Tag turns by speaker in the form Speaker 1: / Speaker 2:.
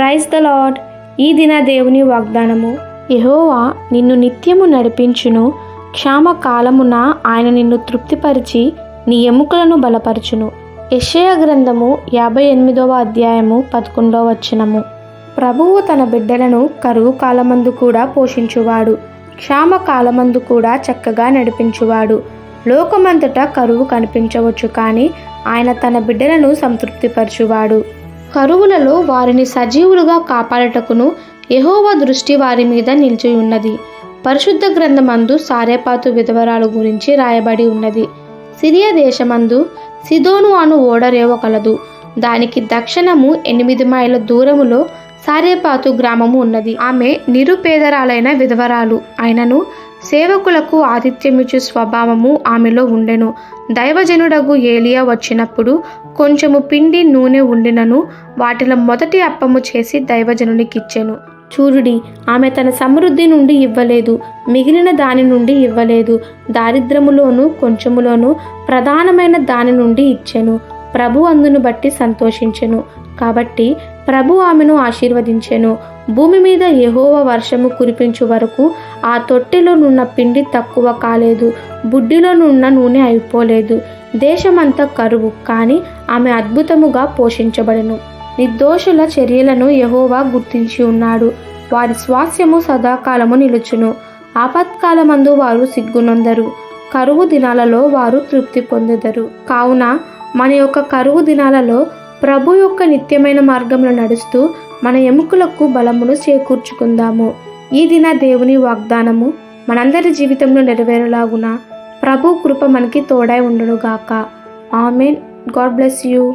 Speaker 1: Praise the lord ఈ దిన దేవుని వాగ్దానము. యహోవా నిన్ను నిత్యము నడిపించును. క్షామ కాలమున ఆయన నిన్ను తృప్తిపరిచి నీ ఎముకలను బలపరచును. యెషయా గ్రంథము యాభై ఎనిమిదవ అధ్యాయము పదకొండవ వచనము. ప్రభువు తన బిడ్డలను కరువు కాలమందు కూడా పోషించువాడు. క్షామ కాలమందు కూడా చక్కగా నడిపించువాడు. లోకమంతటా కరువు కనిపించవచ్చు కానీ ఆయన తన బిడ్డలను సంతృప్తిపరచువాడు. కరువులలో వారిని సజీవులుగా కాపాడటకును యహోవ దృష్టి వారి మీద నిలిచి ఉన్నది. పరిశుద్ధ గ్రంథమందు సారేపాతు విధవరాలు గురించి రాయబడి ఉన్నది. సిరియా దేశమందు సిదోను అను ఓడరేవ కలదు. దానికి దక్షిణము ఎనిమిది మైళ్ళ దూరములో సారేపాతు గ్రామము ఉన్నది. ఆమె నిరుపేదరాలైన విధవరాలు. ఆయనను సేవకులకు ఆతిథ్యమిచ్చు స్వభావము ఆమెలో ఉండెను. దైవజనుడగు ఏలియా వచ్చినప్పుడు కొంచెము పిండి నూనె ఉండినను. వాటిలో మొదటి అప్పము చేసి దైవజనునికిచ్చెను. చూడుడి ఆమె తన సమృద్ధి నుండి ఇవ్వలేదు. మిగిలిన దాని నుండి ఇవ్వలేదు. దారిద్రములోను కొంచెములోను ప్రధానమైన దాని నుండి ఇచ్చెను. ప్రభు అందును బట్టి సంతోషించెను. కాబట్టి ప్రభు ఆమెను ఆశీర్వదించెను. భూమి మీద యహోవ వర్షము కురిపించు వరకు ఆ తొట్టెలోనున్న పిండి తక్కువ కాలేదు. బుడ్డిలో నున్న నూనె అయిపోలేదు. దేశమంతా కరువు కానీ ఆమె అద్భుతముగా పోషించబడెను. నిర్దోషుల చర్యలను యహోవా గుర్తించి ఉన్నాడు. వారి స్వాస్యము సదాకాలము నిలుచును. ఆపత్కాలమందు వారు సిగ్గునొందరు. కరువు దినాలలో వారు తృప్తి పొందెదరు. కావున మన యొక్క కరువు దినాలలో ప్రభు యొక్క నిత్యమైన మార్గంలో నడుస్తూ మన ఎముకలకు బలమును చేకూర్చుకుందాము. ఈ దిన దేవుని వాగ్దానము మనందరి జీవితంలో నెరవేరలాగున. ప్రభు కృప మనకి తోడై ఉండునుగాక. ఆమెన్. God bless you.